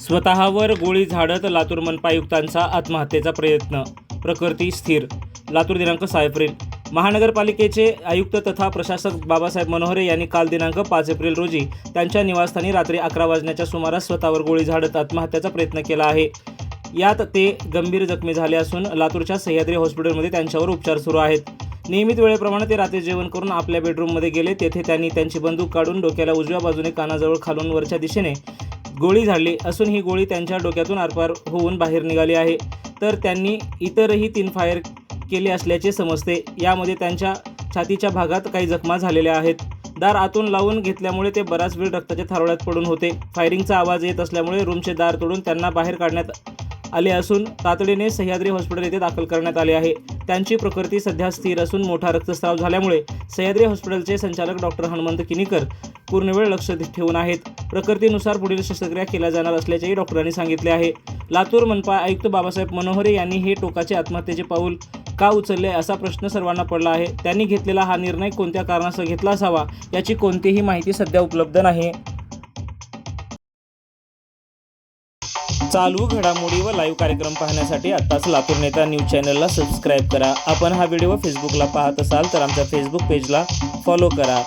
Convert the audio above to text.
स्वतःवर गोळी झाडत लातूर मनपा आयुक्तांचा आत्महत्येचा प्रयत्न. प्रकृती स्थिर. लातूर दिनांक सहा एप्रिल महानगरपालिकेचे आयुक्त तथा प्रशासक बाबासाहेब मनोहरे यांनी काल दिनांक पाच एप्रिल रोजी त्यांच्या निवासस्थानी रात्री अकरा वाजण्याच्या सुमारास स्वतःवर गोळी झाडत आत्महत्याचा प्रयत्न केला आहे. यात ते गंभीर जखमी झाले असून लातूरच्या सह्याद्री हॉस्पिटलमध्ये त्यांच्यावर उपचार सुरू आहेत. नियमित वेळेप्रमाणे ते रात्री जेवण करून आपल्या बेडरूममध्ये गेले तेथे त्यांनी त्यांची बंदूक काढून डोक्याला उजव्या बाजूने कानाजवळ खालून वरच्या दिशेने गोळी झाडली असून ही गोळी त्यांच्या डोक्यातून आरपार होऊन बाहेर निघाली आहे. तर त्यांनी इतरही तीन फायर केले असल्याचे समजते. यामध्ये त्यांच्या छातीच्या भागात काही जखमा झालेल्या आहेत. दार आतून लावून घेतल्यामुळे ते बराच वेळ रक्ताच्या थारोळ्यात पडून होते. फायरिंगचा आवाज येत असल्यामुळे रूमचे दार तोडून त्यांना बाहेर काढण्यात आले असून तातडीने सह्याद्री हॉस्पिटल येथे दाखल करण्यात आले आहे. त्यांची प्रकृती सध्या स्थिर असून मोठा रक्तस्राव झाल्यामुळे सह्याद्री हॉस्पिटलचे संचालक डॉक्टर हनुमंत किनीकर पूर्णवेळ लक्ष ठेवून आहेत. प्रकृतीनुसार पुढील शस्त्रक्रिया केल्या जाणार असल्याचेही डॉक्टरांनी सांगितले आहे. लातूर मनपा आयुक्त बाबासाहेब मनोहरे यांनी हे टोकाचे आत्महत्येचे पाऊल का उचलले असा प्रश्न सर्वांना पडला आहे. त्यांनी घेतलेला हा निर्णय कोणत्या कारणासह घेतला असावा याची कोणतीही माहिती सध्या उपलब्ध नाही. चालू घडामोडी व लाईव्ह कार्यक्रम पाहण्यासाठी आत्ताच लातूर नेता न्यूज चॅनलला सबस्क्राईब करा. आपण हा व्हिडिओ फेसबुकला पाहत असाल तर आमच्या फेसबुक पेजला फॉलो करा.